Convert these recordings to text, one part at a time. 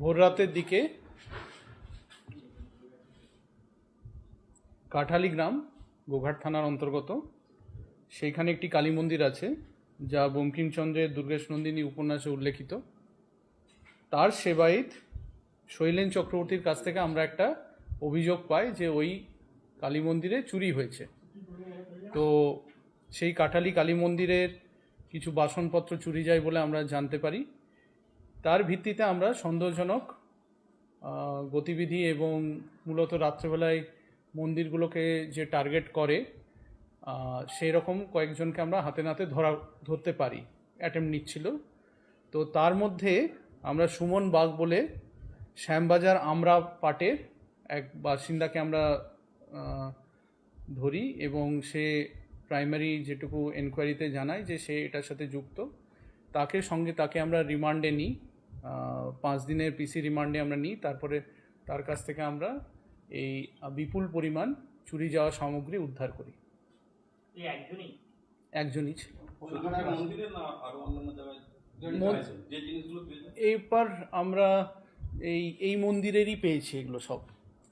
ভোর রাতের দিকে কাঠালি গ্রাম গোঘাট থানার অন্তর্গত। সেইখানে একটি কালী মন্দির আছে, যা বঙ্কিমচন্দ্রের দুর্গেশ নন্দিনী উপন্যাসে উল্লেখিত। তার সেবায়িত শৈলেন চক্রবর্তীর কাছ থেকে আমরা একটা অভিযোগ পাই যে ওই কালী মন্দিরে চুরি হয়েছে। তো সেই কাঠালি কালী মন্দিরের কিছু বাসনপত্র চুরি যায় বলে আমরা জানতে পারি। তার ভিত্তিতে আমরা সন্দেহজনক গতিবিধি এবং মূলত রাত্রেবেলায় মন্দিরগুলোকে যে টার্গেট করে সেই রকম কয়েকজনকে আমরা হাতে নাতে ধরা, ধরতে পারি, অ্যাটেম্প নিচ্ছিল। তো তার মধ্যে আমরা সুমন বাগ বলে শ্যামবাজার আমরা পাটের এক বাসিন্দাকে আমরা ধরি এবং সে প্রাইমারি যেটুকু এনকোয়ারিতে জানায় যে সে এটার সাথে যুক্ত। তাকে সঙ্গে তাকে আমরা রিমান্ডে নিই। পাঁচ দিনের পিসি রিমান্ডে আমরা নিই তারপরে তার কাছ থেকে আমরা এই বিপুল পরিমাণ চুরি যাওয়া সামগ্রী উদ্ধার করি। একজনই? একজনই ছিল। শুধু কি মন্দিরে না আরও অন্যান্য জায়গায় যে জিনিসগুলো পেয়েছেন এইবার আমরা এই এই মন্দিরেরই পেয়েছি এগুলো সব।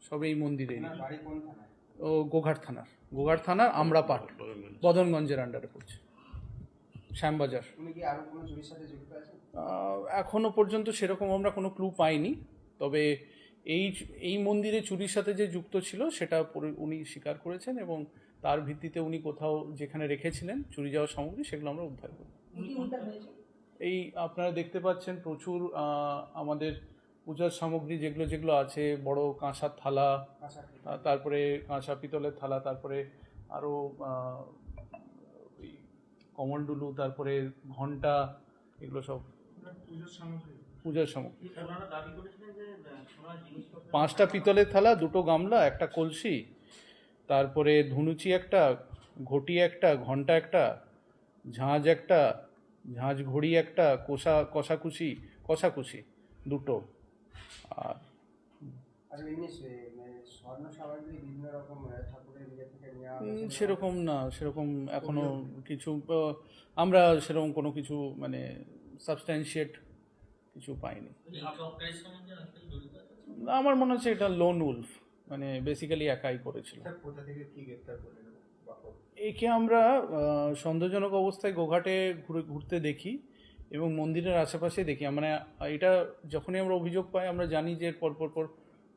সব এই মন্দিরেরই বাড়ি কোন থানায়? ও গোঘাট থানার। গোঘাট থানার আমরা পাট বদনগঞ্জের আন্ডারে পড়ছে। শ্যামবাজার। উনি কি আরও কোনো চুরির সাথে যুক্ত আছেন? আহ, এখনও পর্যন্ত সেরকম আমরা কোনো ক্লু পাইনি। তবে এই এই মন্দিরে চুরির সাথে যে যুক্ত ছিল সেটা উনি স্বীকার করেছেন এবং তার ভিত্তিতে উনি কোথাও যেখানে রেখেছিলেন চুরি যাওয়ার সামগ্রী সেগুলো আমরা উদ্ধার করি। এই আপনারা দেখতে পাচ্ছেন প্রচুর আমাদের পূজার সামগ্রী যেগুলো যেগুলো আছে বড় কাঁসার থালা তারপরে কাঁসা পিতলের থালা তারপরে আরও কমলডুলু, তারপরে ঘণ্টা, এগুলো সব। পূজার সামগ্রী। পাঁচটা পিতলের থালা, দুটো গামলা, একটা কলসি, তারপরে ধুনুচি একটা, ঘটি একটা, ঘণ্টা একটা ঝাঁঝ একটা ঝাঁঝ ঘড়ি একটা, কষা কষাকুচি কষাকুচি দুটো। আর সেরকম না সেরকম এখনও কিছু আমরা সেরকম কোনো কিছু মানে সাবস্ট্যান্সিয়েট কিছু পাইনি। আমার মনে হচ্ছে এটা লোন উলফ মানে বেসিক্যালি একাই করেছিল? একে আমরা সন্দেহজনক অবস্থায় গোঘাটে ঘুরে ঘুরতে দেখি এবং মন্দিরের আশেপাশে দেখি। মানে এটা যখনই আমরা অভিযোগ পাই আমরা জানি যে পর পর পর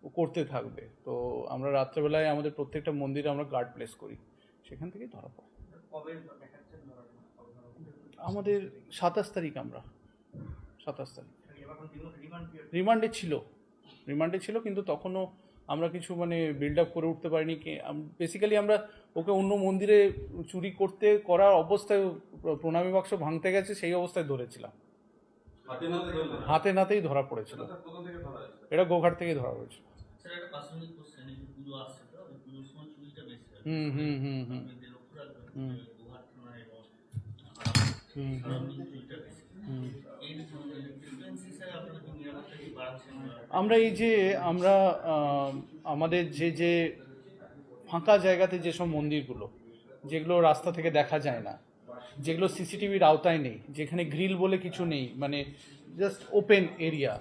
ও করতে থাকবে। তো আমরা রাত্রেবেলায় আমাদের প্রত্যেকটা মন্দিরে আমরা গার্ড প্লেস করি। সেখান থেকেই ধরা পড়ে। আমাদের সাতাশ তারিখ আমরা। সাতাশ তারিখ। রিমান্ড ছিল। রিমান্ডে ছিল কিন্তু তখনও আমরা কিছু মানে বিল্ড আপ করে উঠতে পারিনি। বেসিক্যালি আমরা ওকে অন্য মন্দিরে চুরি করতে করার অবস্থায় প্রণামী বাক্স ভাঙতে গেছে সেই অবস্থায় ধরেছিলাম। হাতে নাতেই ধরা পড়েছিল। এটা গোঘাট থেকে ধরা হয়েছে? স্যার একটা প্রাসঙ্গিক কোশ্চেন এই পুজো আসছে তো এই পুজোর সময় চুরিটা বেশি হয় হুম হুম হুম হুম। আপনি লক্ষ্য রাখবেন। গুহার এবং আমরা এই যে আমরা আমাদের যে যে ফাঁকা জায়গাতে যেসব মন্দিরগুলো যেগুলো রাস্তা থেকে দেখা যায় না যেগুলো সিসিটিভির আওতায় নেই যেখানে গ্রিল বলে কিছু নেই মানে জাস্ট ওপেন এরিয়া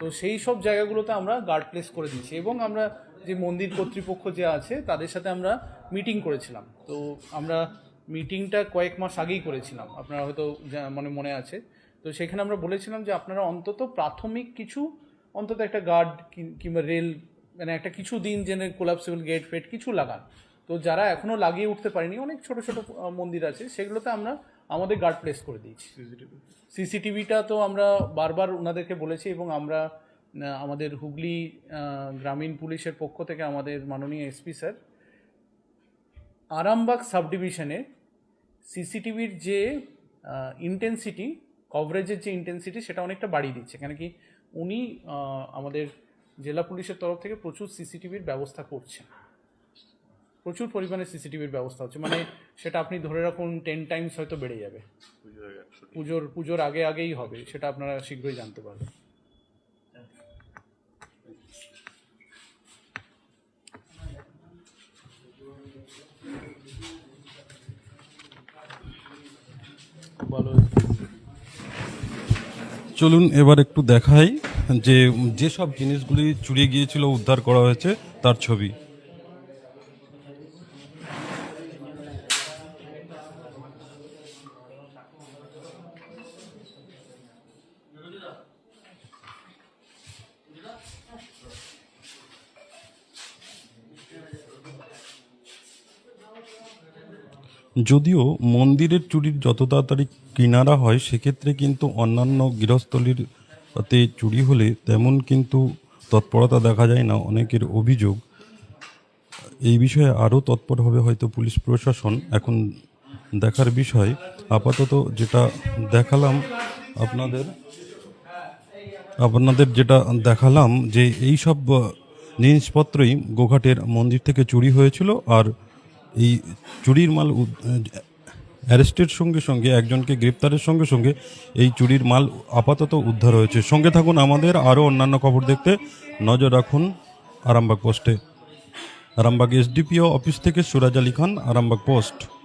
তো সেই সব জায়গাগুলোতে আমরা গার্ড প্লেস করে দিয়েছি এবং আমরা যে মন্দির কর্তৃপক্ষ যে আছে, তাদের সাথে আমরা মিটিং করেছিলাম। তো আমরা মিটিংটা কয়েক মাস আগেই করেছিলাম, আপনারা হয়তো মনে মনে আছে। তো সেখানে আমরা বলেছিলাম যে আপনারা অন্তত প্রাথমিক কিছু, অন্তত একটা গার্ড কিংবা রেল মানে একটা কিছু দিন জেনে কোলাপসিবল গেট ফেট কিছু লাগান। তো যারা এখনও লাগিয়ে উঠতে পারেনি, অনেক ছোট ছোট মন্দির আছে, সেগুলোতে আমরা আমাদের গার্ড প্লেস করে দিয়েছি। সিসিটিভিটা তো আমরা বারবার ওনাদেরকে বলেছি এবং আমরা আমাদের হুগলি গ্রামীণ পুলিশের পক্ষ থেকে আমাদের মাননীয় এসপি স্যার আরামবাগ সাব ডিভিশনে সিসিটিভির যে ইন্টেন্সিটি কভারেজের যে ইন্টেন্সিটি সেটা অনেকটা বাড়িয়ে দিচ্ছে। কেন কি উনি আমাদের জেলা পুলিশের তরফ থেকে প্রচুর সিসিটিভির ব্যবস্থা করছেন। প্রচুর পরিমাণে সিসিটিভির ব্যবস্থা হচ্ছে। মানে সেটা আপনি ধরে রাখুন টেন টাইমস হয়তো বেড়ে যাবে। পুজোর পুজোর আগে আগেই হবে সেটা আপনারা শীঘ্রই জানতে পারবেন। চলুন এবার একটু দেখাই যে যেসব জিনিসগুলি চুরি গিয়েছিল উদ্ধার করা হয়েছে তার ছবি। যদিও মন্দিরের চুরির যত তাড়াতাড়ি কিনারা হয়, সেক্ষেত্রে কিন্তু অন্যান্য গৃহস্থলীর তে চুরি হলে তেমন কিন্তু তৎপরতা দেখা যায় না অনেকের অভিযোগ। এই বিষয়ে আরও তৎপর হবে হয়তো পুলিশ প্রশাসন। এখন দেখার বিষয়, আপাতত যেটা দেখালাম আপনাদের আপনাদের যেটা দেখালাম যে এই সব জিনিসপত্রই গোঘাটের মন্দির থেকে চুরি হয়েছিল আর এই চুরির মাল অ্যারেস্টের সঙ্গে সঙ্গে, একজনকে গ্রেপ্তারের সঙ্গে সঙ্গে এই চুরির মাল আপাতত উদ্ধার হয়েছে। সঙ্গে থাকুন আমাদের, আরও অন্যান্য খবর দেখতে নজর রাখুন আরামবাগ পোস্টে। আরামবাগ এসডিপিও অফিস থেকে সুরাজ আলী খান, আরামবাগ পোস্ট।